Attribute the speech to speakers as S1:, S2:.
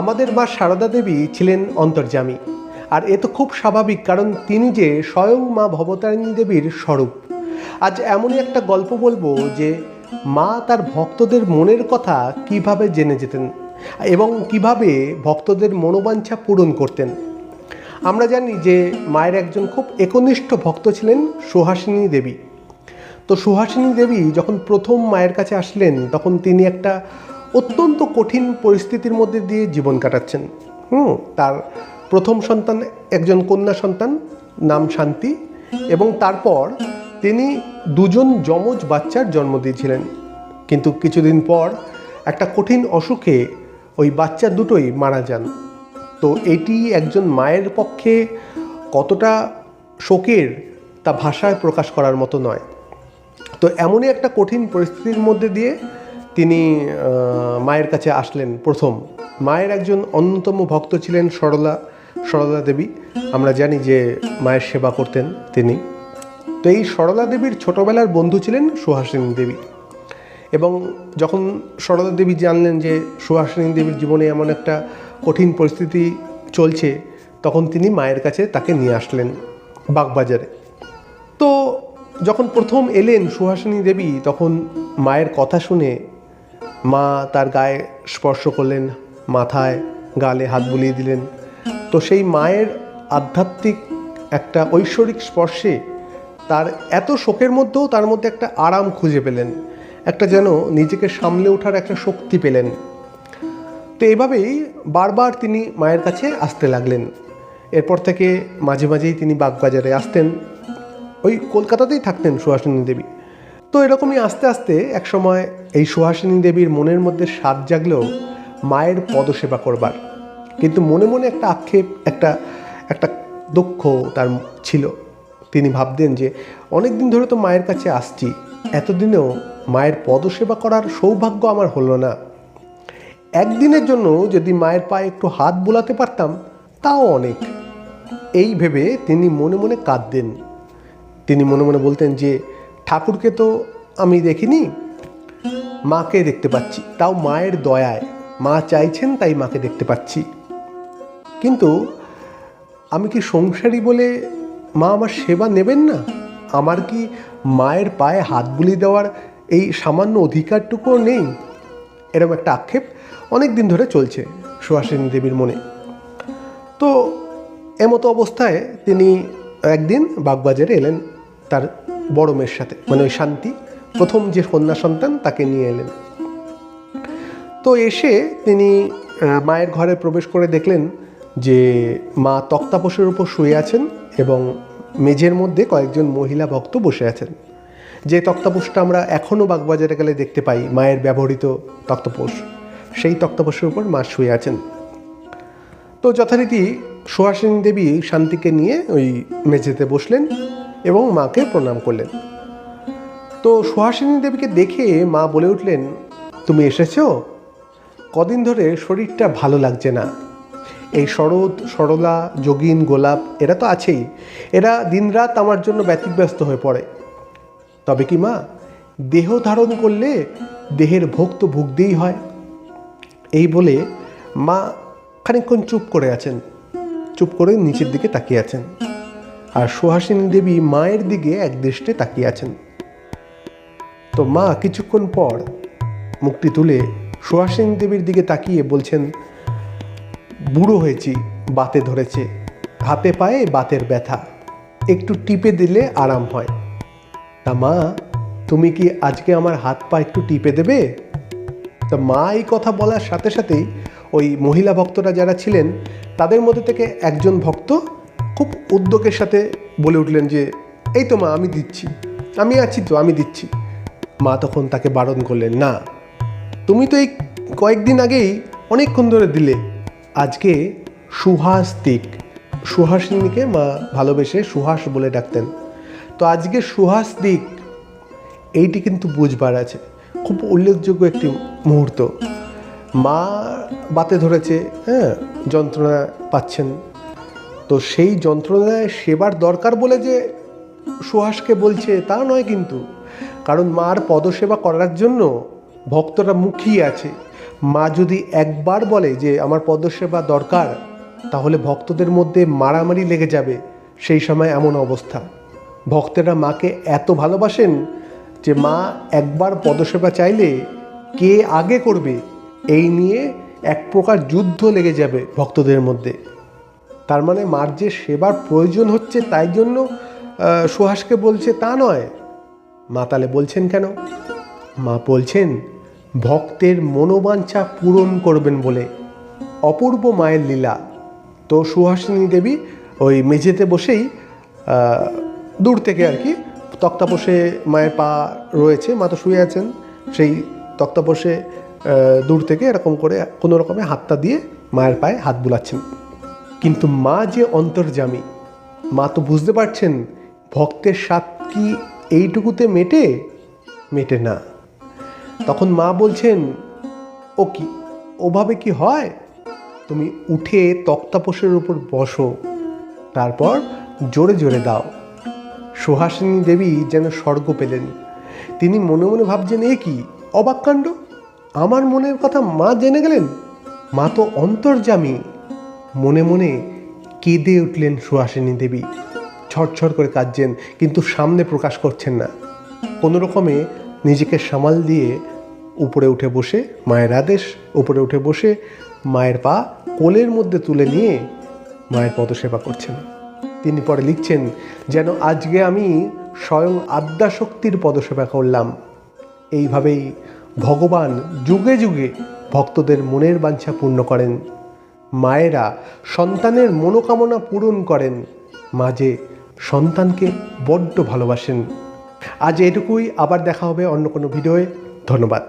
S1: আমাদের মা সারদা দেবী ছিলেন অন্তর্যামী। আর এ তো খুব স্বাভাবিক, কারণ তিনি যে স্বয়ং মা ভবতারিণী দেবীর স্বরূপ। আজ এমনই একটা গল্প বলব যে মা তার ভক্তদের মনের কথা কীভাবে জেনে যেতেন এবং কীভাবে ভক্তদের মনোবাঞ্ছা পূরণ করতেন। আমরা জানি যে মায়ের একজন খুব একনিষ্ঠ ভক্ত ছিলেন সুহাসিনী দেবী। তো সুহাসিনী দেবী যখন প্রথম মায়ের কাছে আসলেন, তখন তিনি একটা অত্যন্ত কঠিন পরিস্থিতির মধ্যে দিয়ে জীবন কাটাচ্ছেন। হুম, তার প্রথম সন্তান একজন কন্যা সন্তান নাম শান্তি এবং তারপর তিনি দুজন যমজ বাচ্চার জন্ম দিয়েছিলেন। কিন্তু কিছুদিন পর একটা কঠিন অসুখে ওই বাচ্চা দুটোই মারা যান। তো এটি একজন মায়ের পক্ষে কতটা শোকের তা ভাষায় প্রকাশ করার মতো নয়। তো এমনই একটা কঠিন পরিস্থিতির মধ্যে দিয়ে তিনি মায়ের কাছে আসলেন প্রথম। মায়ের একজন অন্যতম ভক্ত ছিলেন সরলা সরলা দেবী। আমরা জানি যে মায়ের সেবা করতেন তিনি। তো এই সরলা দেবীর ছোটবেলার বন্ধু ছিলেন সুহাসিনী দেবী। এবং যখন সরলা দেবী জানলেন যে সুহাসিনী দেবীর জীবনে এমন একটা কঠিন পরিস্থিতি চলছে, তখন তিনি মায়ের কাছে তাকে নিয়ে আসলেন বাগবাজারে। তো যখন প্রথম এলেন সুহাসিনী দেবী, তখন মায়ের কথা শুনে মা তার গায়ে স্পর্শ করলেন, মাথায় গালে হাত বুলিয়ে দিলেন। তো সেই মায়ের আধ্যাত্মিক একটা ঐশ্বরিক স্পর্শে তার এত শোকের মধ্যেও তার মধ্যে একটা আরাম খুঁজে পেলেন, একটা যেন নিজেকে সামলে ওঠার একটা শক্তি পেলেন। তো এভাবেই বারবার তিনি মায়ের কাছে আসতে লাগলেন। এরপর থেকে মাঝে মাঝেই তিনি বাগবাজারে আসতেন। ওই কলকাতাতেই থাকতেন সুহাসিনী দেবী। তো এরকমই আস্তে আস্তে এক সময় এই সুহাসিনী দেবীর মনের মধ্যে স্বাদ জাগলেও মায়ের পদসেবা করবার। কিন্তু মনে মনে একটা আক্ষেপ, একটা একটা দুঃখ তার ছিল। তিনি ভাবতেন যে অনেক দিন ধরে তো মায়ের কাছে আসছি, এতদিনেও মায়ের পদসেবা করার সৌভাগ্য আমার হলো না। একদিনের জন্য যদি মায়ের পায়ে একটু হাত বোলাতে পারতাম, তাও অনেক। এই ভেবে তিনি মনে মনে কাঁদতেন। তিনি মনে মনে বলতেন যে ঠাকুরকে তো আমি দেখিনি, মাকে দেখতে পাচ্ছি। তাও মায়ের দয়ায়। মা চাইছেন তাই মাকে দেখতে পাচ্ছি। কিন্তু আমি কি সংসারী বলে মা আমার সেবা নেবেন না? আমার কি মায়ের পায়ে হাত বুলি দেওয়ার এই সামান্য অধিকারটুকুও নেই? এরকম একটা আক্ষেপ অনেক দিন ধরে চলছে সুহাসিনী দেবীর মনে। তো এমতো অবস্থায় তিনি একদিন বাগবাজারে এলেন তার বড় মেয়ের সাথে। মানে ওই শান্তি, প্রথম যে কন্যা সন্তান তাকে নিয়ে এলেন। তো এসে তিনি মায়ের ঘরে প্রবেশ করে দেখলেন যে মা তক্তাপোষের উপর শুয়ে আছেন এবং মেঝের মধ্যে কয়েকজন মহিলা ভক্ত বসে আছেন। যে তক্তাপোষটা আমরা এখনও বাগবাজারে গেলে দেখতে পাই, মায়ের ব্যবহৃত তক্তাপোষ সেই তক্তাপোষের উপর মা শুয়ে আছেন। তো যথারীতি সুহাসিনী দেবী শান্তিকে নিয়ে ওই মেঝেতে বসলেন। এবং মাকে প্রণাম করলেন। তো সুহাসিনী দেবীকে দেখে মা বলে উঠলেন, তুমি এসেছ? কদিন ধরে শরীরটা ভালো লাগছে না। এই শরৎ, সরলা, যোগিন, গোলাপ, এরা তো আছেই। এরা দিনরাত আমার জন্য ব্যতিব্যস্ত হয়ে পড়ে। তবে কি মা, দেহ ধারণ করলে দেহের ভোগ তো ভুগতেই হয়। এই বলে মা খানিকক্ষণ চুপ করে আছেন। চুপ করে নিচের দিকে তাকিয়ে আছেন। আর সুহাসিনী দেবী মায়ের দিকে এক দৃষ্টে তাকিয়ে আছেন। তো মা কিছুক্ষণ পর মুখটি তুলে সুহাসিনী দেবীর দিকে তাকিয়ে বলছেন, বুড়ো হয়েছি, বাতে ধরেছে। হাতে পায়ে বাতের ব্যথা। একটু টিপে দিলে আরাম হয়। তা মা, তুমি কি আজকে আমার হাত পা একটু টিপে দেবে? তা মা এই কথা বলার সাথে সাথেই ওই মহিলা ভক্তরা যারা ছিলেন, তাদের মধ্যে থেকে একজন ভক্ত খুব উদ্যোগের সাথে বলে উঠলেন যে, এই তো মা, আমি দিচ্ছি। আমি আছি তো, আমি দিচ্ছি। মা তখন তাকে বারণ করলেন, না, তুমি তো এই কয়েকদিন আগেই অনেকক্ষণ ধরে দিলে। আজকে সুহাস দিক। সুহাসিনীকে মা ভালোবেসে সুহাস বলে ডাকতেন। তো আজকে সুহাস দিক, এইটি কিন্তু বুঝবার আছে। খুব উল্লেখযোগ্য একটি মুহূর্ত। মা বাতে ধরেছে হ্যাঁ যন্ত্রণা পাচ্ছেন। তো সেই যন্ত্রণায় সেবার দরকার বলে যে সুহাসকে বলছে তা নয় কিন্তু। কারণ মার পদসেবা করার জন্য ভক্তরা মুখিয়ে আছে। মা যদি একবার বলে যে আমার পদসেবা দরকার, তাহলে ভক্তদের মধ্যে মারামারি লেগে যাবে সেই সময় এমন অবস্থা। ভক্তেরা মাকে এত ভালোবাসেন যে মা একবার পদসেবা চাইলে কে আগে করবে, এই নিয়ে এক প্রকার যুদ্ধ লেগে যাবে ভক্তদের মধ্যে। তার মানে মার যে সেবার প্রয়োজন হচ্ছে তাই জন্য সুহাসকে বলছে তা নয়। মা তাহলে বলছেন কেন? মা বলছেন, ভক্তের মনোবাঞ্ছা পূরণ করবেন বলে। অপূর্ব মায়ের লীলা। তো সুহাসিনী দেবী ওই মেঝেতে বসেই দূর থেকে আর কি তক্তাপোষে মায়ের পা রয়েছে, মা তো শুয়ে আছেন। সেই তক্তাপোষে দূর থেকে এরকম করে কোনো রকমে হাতটা দিয়ে মায়ের পায়ে হাত বুলাচ্ছেন। কিন্তু মা যে অন্তর্জামী মা তো বুঝতে পারছেন ভক্তের স্বাদ কি এইটুকুতে মেটে? মেটে না। তখন মা বলছেন, ও কি, ওভাবে কি হয়? তুমি উঠে তক্তাপোষের উপর বসো, তারপর জোরে জোরে দাও। সুহাসিনী দেবী যেন স্বর্গ পেলেন। তিনি মনে মনে ভাবছেন, এ কি, অবাক কাণ্ড? আমার মনের কথা মা জেনে গেলেন? মা তো অন্তর্জামী মনে মনে কেঁদে উঠলেন সুহাসিনী দেবী। ছটছট করে কাঁদছেন, কিন্তু সামনে প্রকাশ করছেন না। কোনো রকমে নিজেকে সামাল দিয়ে উপরে উঠে বসে, মায়ের আদেশ, উপরে উঠে বসে মায়ের পা কোলের মধ্যে তুলে নিয়ে মায়ের পদসেবা করছেন। তিনি পরে লিখছেন, যেন আজকে আমি স্বয়ং আদ্যাশক্তির পদসেবা করলাম। এইভাবেই ভগবান যুগে যুগে ভক্তদের মনের বাঞ্ছা পূর্ণ করেন। মায়েরা সন্তানের মনোকামনা পূরণ করেন। মাঝে সন্তানকে বড্ড ভালোবাসেন। আজ এটুকুই, আবার দেখা হবে অন্য কোনো ভিডিওয়ে। ধন্যবাদ।